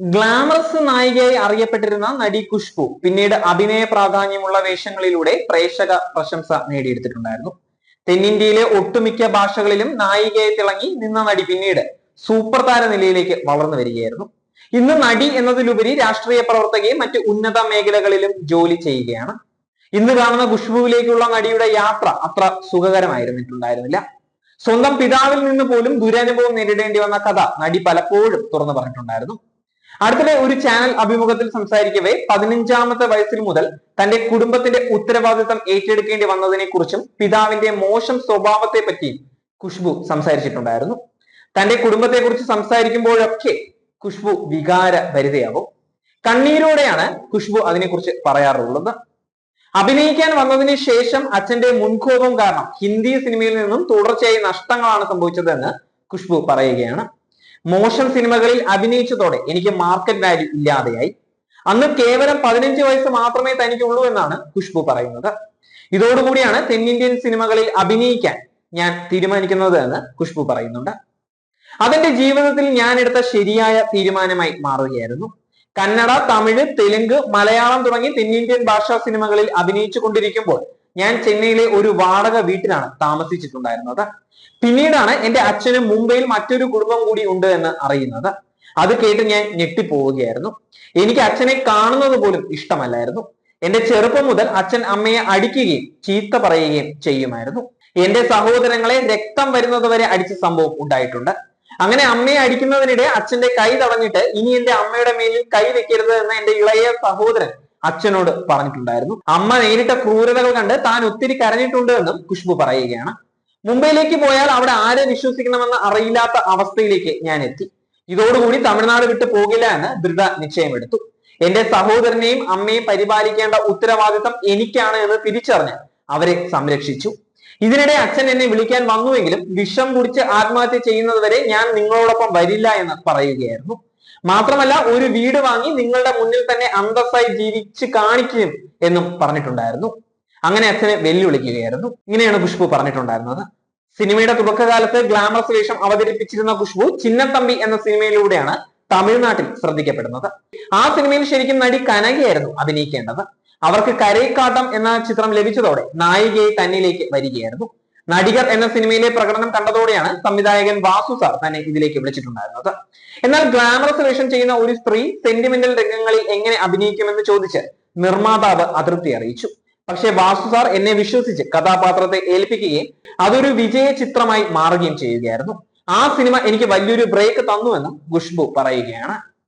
Glamorous നായികയായി അറിയപ്പെട്ടിരുന്ന നടി ഖുഷ്ബു പിന്നീട് അഭിനയ പ്രാധാന്യമുള്ള വേഷങ്ങളിലൂടെ പ്രേക്ഷക പ്രശംസ നേടിയെടുത്തിട്ടുണ്ടായിരുന്നു. തെന്നിന്ത്യയിലെ ഒട്ടുമിക്ക ഭാഷകളിലും നായികയെ തിളങ്ങി നിന്ന നടി പിന്നീട് സൂപ്പർ താര നിലയിലേക്ക് വളർന്നു വരികയായിരുന്നു. ഇന്ന് നടി എന്നതിലുപരി രാഷ്ട്രീയ പ്രവർത്തകയും മറ്റ് ഉന്നത മേഖലകളിലും ജോലി ചെയ്യുകയാണ്. ഇന്ന് കാണുന്ന ഖുഷ്ബുവിലേക്കുള്ള നടിയുടെ യാത്ര അത്ര സുഖകരമായിരുന്നിട്ടുണ്ടായിരുന്നില്ല. സ്വന്തം പിതാവിൽ നിന്ന് പോലും ദുരനുഭവം നേരിടേണ്ടി വന്ന കഥ നടി പലപ്പോഴും തുറന്നു പറഞ്ഞിട്ടുണ്ടായിരുന്നു. അടുത്തിടെ ഒരു ചാനൽ അഭിമുഖത്തിൽ സംസാരിക്കവേ പതിനഞ്ചാമത്തെ വയസ്സിൽ മുതൽ തന്റെ കുടുംബത്തിന്റെ ഉത്തരവാദിത്തം ഏറ്റെടുക്കേണ്ടി വന്നതിനെ കുറിച്ചും പിതാവിന്റെ മോശം സ്വഭാവത്തെ പറ്റിയും ഖുഷ്ബു സംസാരിച്ചിട്ടുണ്ടായിരുന്നു. തന്റെ കുടുംബത്തെ കുറിച്ച് സംസാരിക്കുമ്പോഴൊക്കെ ഖുഷ്ബു വികാര ഭരിതയാവും കണ്ണീരോടെയാണ് ഖുഷ്ബു അതിനെക്കുറിച്ച് പറയാറുള്ളത്. അഭിനയിക്കാൻ വന്നതിന് ശേഷം അച്ഛന്റെ മുൻകോപം കാരണം ഹിന്ദി സിനിമയിൽ നിന്നും തുടർച്ചയായി നഷ്ടങ്ങളാണ് സംഭവിച്ചതെന്ന് ഖുഷ്ബു പറയുകയാണ്. മോശം സിനിമകളിൽ അഭിനയിച്ചതോടെ എനിക്ക് മാർക്കറ്റ് വാല്യൂ ഇല്ലാതെയായി. അന്ന് കേവലം പതിനഞ്ച് വയസ്സ് മാത്രമേ തനിക്കുള്ളൂ എന്നാണ് ഖുഷ്ബു പറയുന്നത്. ഇതോടുകൂടിയാണ് തെന്നിന്ത്യൻ സിനിമകളിൽ അഭിനയിക്കാൻ ഞാൻ തീരുമാനിക്കുന്നത് എന്ന് ഖുഷ്ബു പറയുന്നുണ്ട്. അതെന്റെ ജീവിതത്തിൽ ഞാൻ എടുത്ത ശരിയായ തീരുമാനമായി മാറുകയായിരുന്നു. കന്നഡ തമിഴ് തെലുങ്ക് മലയാളം തുടങ്ങി തെന്നിന്ത്യൻ ഭാഷാ സിനിമകളിൽ അഭിനയിച്ചു കൊണ്ടിരിക്കുമ്പോൾ ഞാൻ ചെന്നൈയിലെ ഒരു വാടക വീട്ടിലാണ് താമസിച്ചിട്ടുണ്ടായിരുന്നത്. പിന്നീടാണ് എന്റെ അച്ഛന് മുംബൈയിൽ മറ്റൊരു കുടുംബം കൂടി ഉണ്ട് എന്ന് അറിയുന്നത്. അത് കേട്ട് ഞാൻ ഞെട്ടിപ്പോവുകയായിരുന്നു. എനിക്ക് അച്ഛനെ കാണുന്നത് പോലും ഇഷ്ടമല്ലായിരുന്നു. എന്റെ ചെറുപ്പം മുതൽ അച്ഛൻ അമ്മയെ അടിക്കുകയും ചീത്ത പറയുകയും ചെയ്യുമായിരുന്നു. എന്റെ സഹോദരങ്ങളെ രക്തം വരുന്നത് വരെ അടിച്ച സംഭവം ഉണ്ടായിട്ടുണ്ട്. അങ്ങനെ അമ്മയെ അടിക്കുന്നതിനിടെ അച്ഛന്റെ കൈ തടഞ്ഞിട്ട് ഇനി എന്റെ അമ്മയുടെ മേലിൽ കൈ വെക്കരുത് എന്ന് എന്റെ ഇളയ സഹോദരൻ അച്ഛനോട് പറഞ്ഞിട്ടുണ്ടായിരുന്നു. അമ്മ നേരിട്ട ക്രൂരതകൾ കണ്ട് താൻ ഒത്തിരി കരഞ്ഞിട്ടുണ്ട് എന്നും ഖുഷ്ബു പറയുകയാണ്. മുംബൈയിലേക്ക് പോയാൽ അവിടെ ആരെ വിശ്വസിക്കണമെന്ന് അറിയില്ലാത്ത അവസ്ഥയിലേക്ക് ഞാൻ എത്തി. ഇതോടുകൂടി തമിഴ്നാട് വിട്ടു പോകില്ല എന്ന് ദൃഢ നിശ്ചയമെടുത്തു. എന്റെ സഹോദരനെയും അമ്മയും പരിപാലിക്കേണ്ട ഉത്തരവാദിത്തം എനിക്കാണ് എന്ന് തിരിച്ചറിഞ്ഞ് അവരെ സംരക്ഷിച്ചു. ഇതിനിടെ അച്ഛൻ എന്നെ വിളിക്കാൻ വന്നുവെങ്കിലും വിഷം കുടിച്ച് ആത്മഹത്യ ചെയ്യുന്നത് വരെ ഞാൻ നിങ്ങളോടൊപ്പം വരില്ല എന്ന് പറയുകയായിരുന്നു. മാത്രമല്ല ഒരു വീട് വാങ്ങി നിങ്ങളുടെ മുന്നിൽ തന്നെ അന്തസ്സായി ജീവിച്ച് കാണിക്കും എന്നും പറഞ്ഞിട്ടുണ്ടായിരുന്നു. അങ്ങനെ അച്ഛനെ വെല്ലുവിളിക്കുകയായിരുന്നു. ഇങ്ങനെയാണ് ഖുഷ്ബു പറഞ്ഞിട്ടുണ്ടായിരുന്നത്. സിനിമയുടെ തുടക്കകാലത്ത് ഗ്ലാമറസ് വേഷം അവതരിപ്പിച്ചിരുന്ന ഖുഷ്ബു ചിന്നത്തമ്പി എന്ന സിനിമയിലൂടെയാണ് തമിഴ്നാട്ടിൽ ശ്രദ്ധിക്കപ്പെടുന്നത്. ആ സിനിമയിൽ ശരിക്കും നടി കനകയായിരുന്നു അഭിനയിക്കേണ്ടത്. അവർക്ക് കരയിക്കാട്ടം എന്ന ചിത്രം ലഭിച്ചതോടെ നായികയെ തന്നിലേക്ക് വരികയായിരുന്നു. നടികർ എന്ന സിനിമയിലെ പ്രകടനം കണ്ടതോടെയാണ് സംവിധായകൻ വാസു സാർ തന്നെ ഇതിലേക്ക് വിളിച്ചിട്ടുണ്ടായിരുന്നത്. എന്നാൽ ഗ്ലാമറസ് വേഷം ചെയ്യുന്ന ഒരു സ്ത്രീ സെന്റിമെന്റൽ രംഗങ്ങളിൽ എങ്ങനെ അഭിനയിക്കുമെന്ന് ചോദിച്ച് നിർമ്മാതാവ് അതൃപ്തി അറിയിച്ചു. പക്ഷേ വാസു സാർ എന്നെ വിശ്വസിച്ച് കഥാപാത്രത്തെ ഏൽപ്പിക്കുകയും അതൊരു വിജയ ചിത്രമായി മാറുകയും ചെയ്യുകയായിരുന്നു. ആ സിനിമ എനിക്ക് വലിയൊരു ബ്രേക്ക് തന്നുവെന്നും ഖുഷ്ബു പറയുകയാണ്.